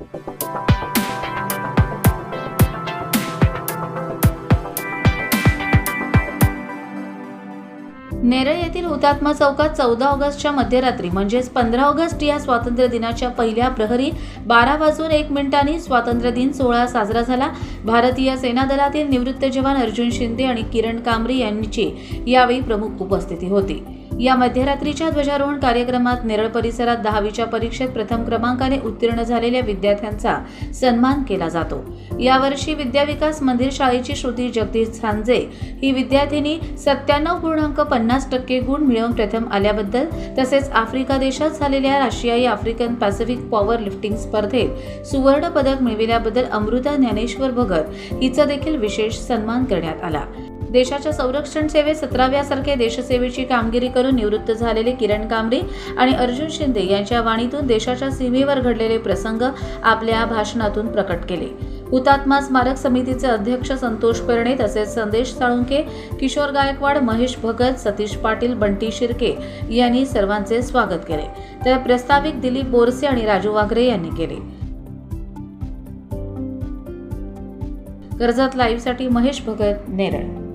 नेरळ येथील हुतात्मा चौकात चौदा ऑगस्टच्या मध्यरात्री म्हणजेच पंधरा ऑगस्ट या स्वातंत्र्य दिनाच्या पहिल्या प्रहरी बारा वाजून एक मिनिटांनी स्वातंत्र्य दिन सोहळा साजरा झाला. भारतीय सेना दलातील निवृत्त जवान अर्जुन शिंदे आणि किरण कांबरे यांची यावेळी प्रमुख उपस्थिती होती. या मध्यरात्रीच्या ध्वजारोहण कार्यक्रमात नेरळ परिसरात दहावीच्या परीक्षेत प्रथम क्रमांकाने उत्तीर्ण झालेल्या विद्यार्थ्यांचा सन्मान केला जातो. यावर्षी विद्याविकास मंदिर शाळेची श्रुती जगदीश सांजे ही विद्यार्थिनी सत्त्याण्णव पूर्णांक पन्नास टक्के गुण मिळवून प्रथम आल्याबद्दल तसेच आफ्रिका देशात झालेल्या आशियाई आफ्रिकन पॅसिफिक पॉवर लिफ्टिंग स्पर्धेत सुवर्ण पदक मिळविल्याबद्दल अमृता ज्ञानेश्वर भगत हिचा देखील विशेष सन्मान करण्यात आला. देशाच्या संरक्षण सेवेत सतराव्यासारखे देशसेवेची कामगिरी करून निवृत्त झालेले किरण कांबरे आणि अर्जुन शिंदे यांच्या वाणीतून देशाच्या सीमेवर घडलेले प्रसंग आपल्या भाषणातून प्रकट केले. हुतात्मा स्मारक समितीचे अध्यक्ष संतोष पेरणे तसेच संदेश साळुंके किशोर गायकवाड महेश भगत सतीश पाटील बंटी शिर्के यांनी सर्वांचे स्वागत केले. तर प्रस्ताविक दिलीप बोरसे आणि राजू वाघरे यांनी केले. कर्जत लाईव्हसाठी महेश भगत नेरळ.